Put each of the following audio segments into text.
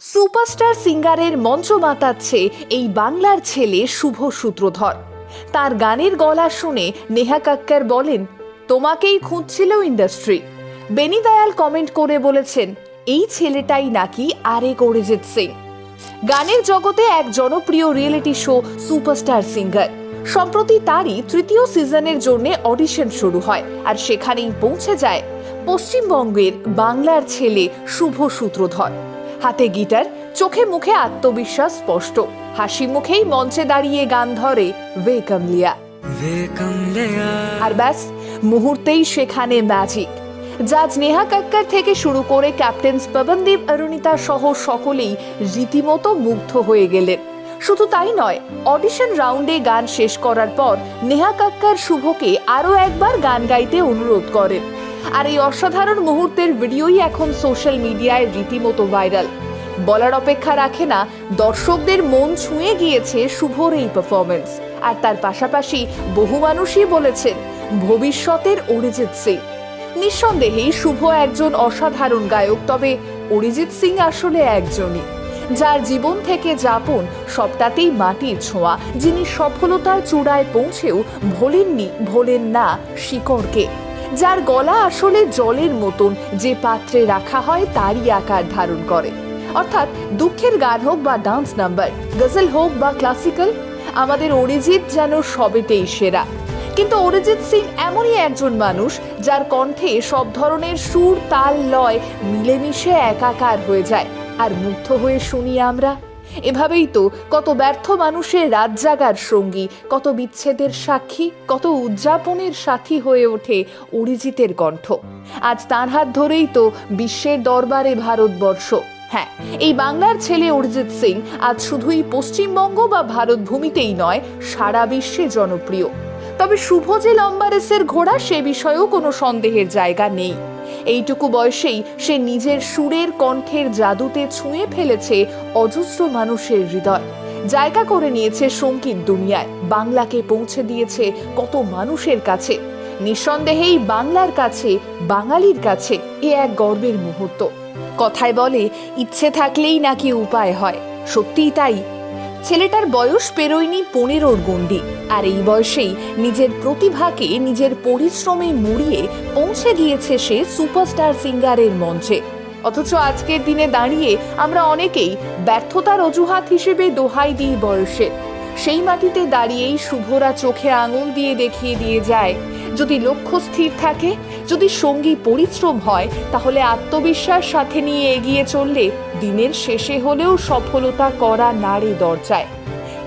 Superstar সিঙ্গারের মঞ্চ মাতাচ্ছে এই বাংলার ছেলে শুভ সূত্রধর। তার গানের গলা শুনে নেহা কাক্কার বলেন, তোমাকেই খুঁজছিল ইন্ডাস্ট্রি। বেনি দয়াল কমেন্ট করে বলেছেন, এই ছেলেটাই নাকি আরেক অরিজিৎ সিং। গানের জগতে এক জনপ্রিয় রিয়েলিটি শো সুপারস্টার সিঙ্গার। সম্প্রতি তারই তৃতীয় সিজনের জন্য অডিশন শুরু হয় আর সেখানেই পৌঁছে যায় পশ্চিমবঙ্গের বাংলার ছেলে শুভ সূত্রধর। হাতে গিটার চোখে মুখে আত্মবিশ্বাস স্পষ্ট। হাসি মুখেই মঞ্চে দাঁড়িয়ে গান ধরে ওয়ে আর ব্যাস মুহূর্তেই সেখানে ম্যাজিক জাজ নেহা কাক্কার থেকে শুরু করে ক্যাপ্টেন পবনদীপ অরুণিতা সহ সকলেই রীতিমতো মুগ্ধ হয়ে গেলেন। শুধু তাই নয় অডিশন রাউন্ডে গান শেষ করার পর নেহা কাক্কার শুভকে আরও একবার গান গাইতে অনুরোধ করেন। আর এই অসাধারণ মুহূর্তের ভিডিওই এখন সোশ্যাল মিডিয়ায় রীতিমতো ভাইরাল বলার অপেক্ষা রাখে না, দর্শকদের মন ছুঁয়ে গিয়েছে শুভর এই পারফরমেন্স আর তার পাশাপাশি বহু মানুষই বলেছেন, ভবিষ্যতের অরিজিৎ সিং। নিঃসন্দেহেই শুভ একজন অসাধারণ গায়ক, তবে অরিজিৎ সিং আসলে একজনই। যার জীবন থেকে যাপন সবটাতেই মাটির ছোঁয়া, যিনি সফলতার চূড়ায় পৌঁছেও ভোলেননি, ভোলেন না শিকড়কে। যার গলা আসলে জলের মতন, যে পাত্রে রাখা হয় তারই আকার ধারণ করে। অর্থাৎ দুঃখের গান হোক বা ডান্স নাম্বার গজল হোক বা ক্লাসিক্যাল আমাদের অরিজিৎ যেন সবেতেই সেরা। কিন্তু অরিজিৎ সিং এমনই একজন মানুষ, যার কণ্ঠে সব ধরনের সুর, তাল, লয় মিলেমিশে একাকার হয়ে যায়। আর মুগ্ধ হয়ে শুনি আমরা এভাবেই তো কত ব্যর্থ মানুষের রাত জাগার সঙ্গী, কত বিচ্ছেদের সাক্ষী, কত উদযাপনের সাথী হয়ে ওঠে অরিজিতের কণ্ঠ। আজ তার হাত ধরেই তো বিশ্বের দরবারে ভারতবর্ষ। হ্যাঁ এই বাংলার ছেলে অরিজিৎ সিং আজ শুধুই পশ্চিমবঙ্গ বা ভারত ভূমিতেই নয়, সারা বিশ্বে জনপ্রিয়। তবে শুভ যে লম্বারেসের ঘোড়া সে বিষয়েও কোনো সন্দেহের জায়গা নেই। এইটুকু বয়সেই সে নিজের সুরের কণ্ঠের জাদুতে ছুঁয়ে ফেলেছে অজস্র মানুষের হৃদয়। জায়গা করে নিয়েছে সংগীত দুনিয়ায়। বাংলাকে পৌঁছে দিয়েছে কত মানুষের কাছে। নিঃসন্দেহেই বাংলার কাছে, বাঙালির কাছে এ এক গর্বের মুহূর্ত। কথায় বলে, ইচ্ছে থাকলেই নাকি উপায় হয়। সত্যিই তাই। ছেলেটার বয়স পেরোয়নি পনেরোর গণ্ডি, আর এই বয়সেই নিজের প্রতিভাকে নিজের পরিশ্রমে মুড়িয়ে পৌঁছে দিয়েছে সে সুপারস্টার সিঙ্গারের মঞ্চে। অথচ আজকের দিনে দাঁড়িয়ে আমরা অনেকেই ব্যর্থতার অজুহাত হিসেবে দোহাই দিই বয়সে। সেই মাটিতে দাঁড়িয়েই শুভরা চোখে আঙুল দিয়ে দেখিয়ে দিয়ে যায় যদি লক্ষ্য স্থির থাকে, যদি সঙ্গী পরিশ্রম হয়, তাহলে আত্মবিশ্বাস সাথে নিয়ে এগিয়ে চললে দিনের শেষে হলেও সফলতা করা নাড়ে দরজায়।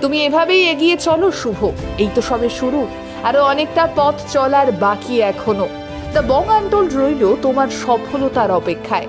তুমি এভাবেই এগিয়ে চলো, শুভ। এই তো সবে শুরু। আরও অনেকটা পথ চলার বাকি এখনও। দ্য বং আন্টোল্ড রইল তোমার সফলতার অপেক্ষায়।